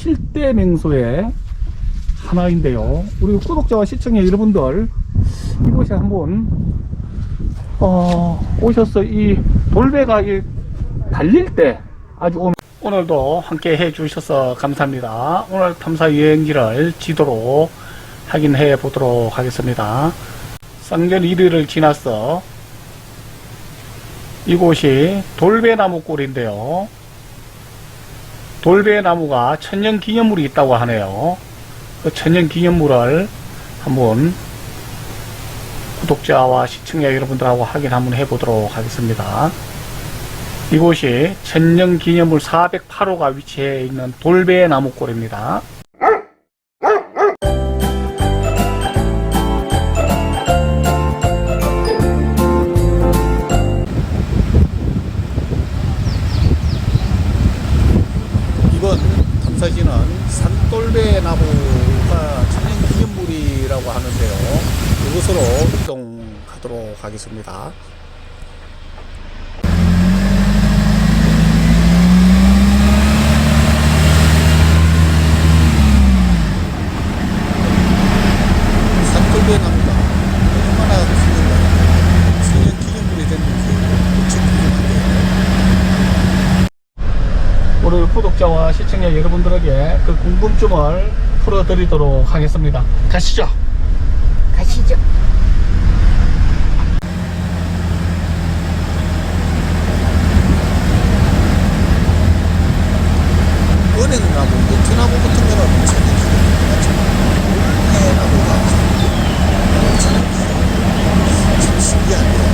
7대 맹소의 하나인데요. 우리 구독자와 시청자 여러분들 이곳에 한번 어, 오셔서 이 돌배가 이 달릴 때 아주 오늘 오늘도 함께 해 주셔서 감사합니다. 오늘 탐사 여행지를 지도로 확인해 보도록 하겠습니다. 쌍전 1위를 지나서 이곳이 돌배나무 꼴인데요. 돌배나무가 천년 기념물이 있다고 하네요. 그 천년 기념물을 한번 구독자와 시청자 여러분들하고 확인 한번 해보도록 하겠습니다. 이곳이 천년 기념물 408호가 위치해 있는 돌배나무 꼴입니다. 기념물이라고 하는데요. 이곳으로 이동하도록 하겠습니다. 구독자와 시청자 여러분들에게 그 궁금증을 풀어드리도록 하겠습니다. 가시죠. 참 신기한데요.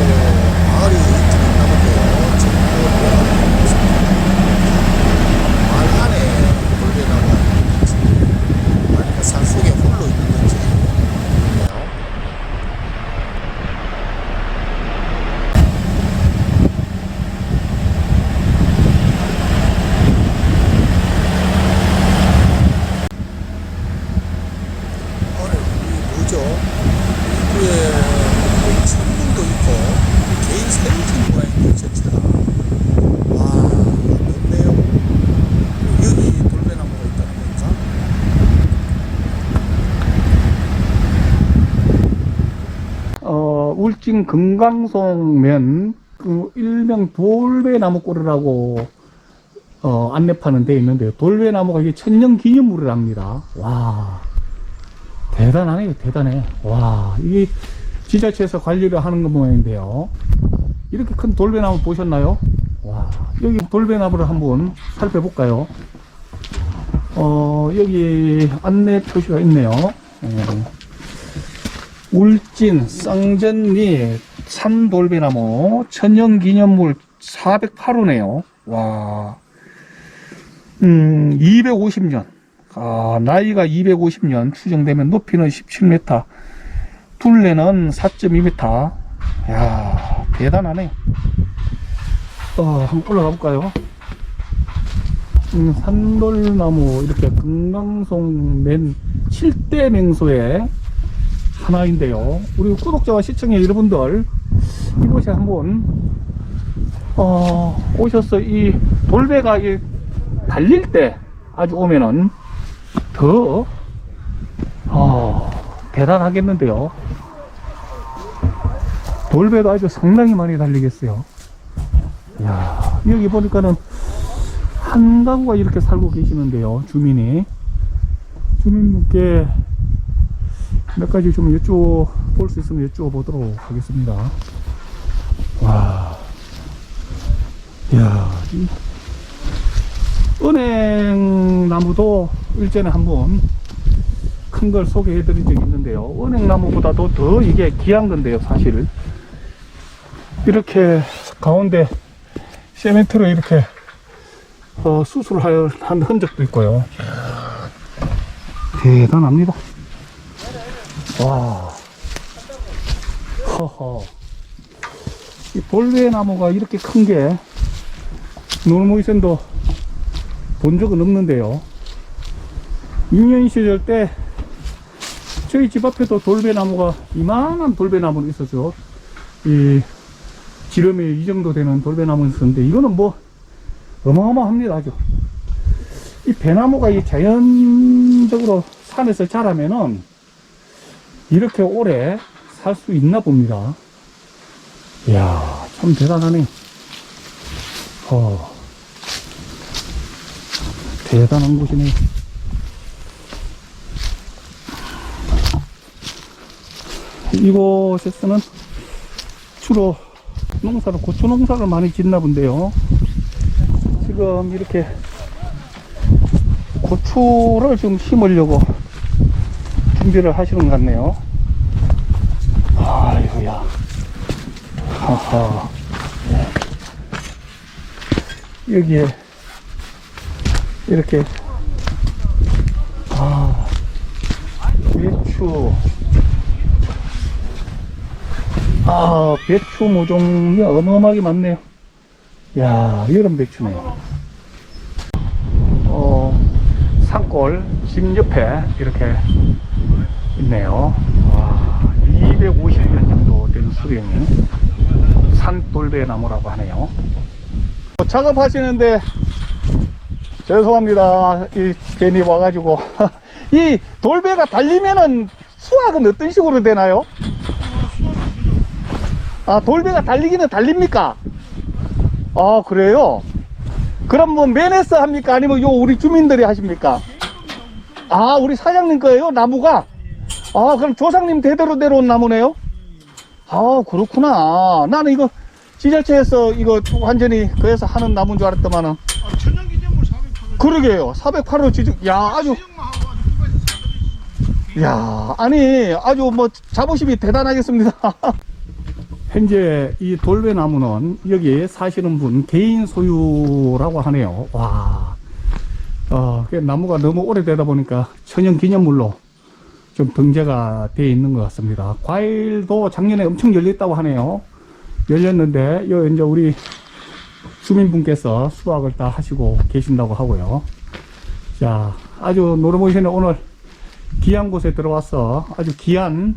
일 단 함께 가서 이곳에 뭐 마을이 있나 본데요. 전부 마을 안에 돌배나무가 있는지 아니면 산속에 홀로 있는 건지 모르겠네요. 오늘 이 뭐죠? 입구에 천문도 있고 개인 사진 모양이네요 전체가 와 넓네요 여기 돌배나무가 있다는 건가? 어, 울진 금강송면 그 일명 돌배나무골이라고 어, 안내판은 돼 있는데요. 돌배나무가 이게 천년 기념물이랍니다. 와, 대단하네요, 대단해. 와, 이게 지자체에서 관리를 하는 것 모양인데요. 이렇게 큰 돌배나무 보셨나요? 와, 여기 돌배나무를 한번 살펴볼까요? 어, 여기 안내 표시가 있네요. 어. 울진 쌍전리 산돌배나무 천연기념물 408호네요. 와, 음, 250년. 아, 나이가 250년 추정되면 높이는 17m, 둘레는 4.2m. 야, 대단하네. 어, 한번 올라가 볼까요? 음, 산돌나무 이렇게 금강송 맨 7대 맹소에 하나인데요. 우리 구독자와 시청자 여러분들 이곳에 한번 어, 오셔서 이 돌배가 이 달릴 때 아주 오면은 더 어, 대단하겠는데요. 돌배도 아주 상당히 많이 달리겠어요. 야 여기 보니까는 한 가구가 이렇게 살고 계시는데요. 주민이 주민분께 몇 가지 좀 여쭤볼 수 있으면 여쭤보도록 하겠습니다. 와, 야, 이 은행나무도 일전에 한번 큰 걸 소개해 드린 적이 있는데요. 은행나무보다도 더 이게 귀한 건데요, 사실. 이렇게 가운데 세멘트로 이렇게 어, 수술을 한 흔적도 있고요. 대단합니다. 와. 허허. 이 볼베 나무가 이렇게 큰 게 노르모이센도 본 적은 없는데요. 유년 시절 때 저희 집 앞에도 돌배나무가 이만한 돌배나무가 있었죠. 이 지름이 이 정도 되는 돌배나무가 있었는데 이거는 뭐 어마어마합니다 아주. 이 배나무가 이 자연적으로 산에서 자라면은 이렇게 오래 살 수 있나 봅니다. 이야 참 대단하네. 어 대단한 곳이네. 이곳에서는 주로 농사를 고추 농사를 많이 짓나 본데요. 지금 이렇게 고추를 지금 심으려고 준비를 하시는 것 같네요. 아이고야. 하하. 여기에 이렇게 아 배추 아, 배추 모종이 어마어마하게 많네요. 야, 여름 배추네요. 어, 산골 집 옆에 이렇게 있네요. 와, 250년 정도 된 수령이 산돌배나무라고 하네요. 어, 작업하시는데 죄송합니다. 이 괜히 와가지고 이 돌배가 달리면은 수확은 어떤 식으로 되나요? 아, 돌배가 달리기는 달립니까? 아, 그래요? 그럼 뭐 맨에서 합니까? 아니면 요 우리 주민들이 하십니까? 아, 우리 사장님 거예요? 나무가? 아, 그럼 조상님 대대로 내려온 나무네요? 아, 그렇구나. 나는 이거 지자체에서 이거 완전히 그에서 하는 나무인 줄 알았더만은. 아, 천연기념물 408을 그러게요. 408호 지적, 야, 아주, 야, 아니, 아주 뭐 자부심이 대단하겠습니다. 현재 이 돌배나무는 여기 사시는 분 개인 소유라고 하네요. 와, 어, 그 나무가 너무 오래되다 보니까 천연 기념물로 좀 등재가 되어 있는 것 같습니다. 과일도 작년에 엄청 열렸다고 하네요. 열렸는데, 요 이제 우리 주민분께서 수확을 다 하시고 계신다고 하고요. 자, 아주 노르모이션에 오늘 귀한 곳에 들어와서 아주 귀한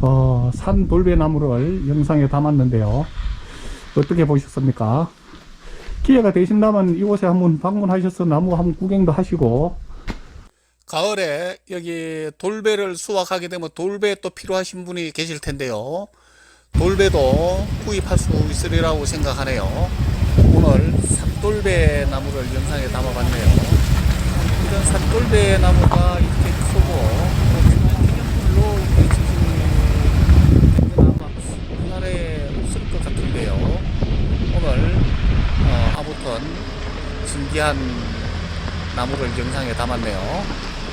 어, 산 돌배나무를 영상에 담았는데요. 어떻게 보셨습니까? 기회가 되신다면 이곳에 한번 방문하셔서 나무 한번 구경도 하시고 가을에 여기 돌배를 수확하게 되면 돌배 또 필요하신 분이 계실 텐데요. 돌배도 구입할 수 있으리라고 생각하네요. 오늘 산돌배 나무를 영상에 담아봤네요. 이런 산돌배 나무가 이렇게 크고 또 기념물로 이렇게 지금 아마 우리나라에 없을 것 같은데요. 오늘 어, 아무튼 신기한 나무를 영상에 담았네요.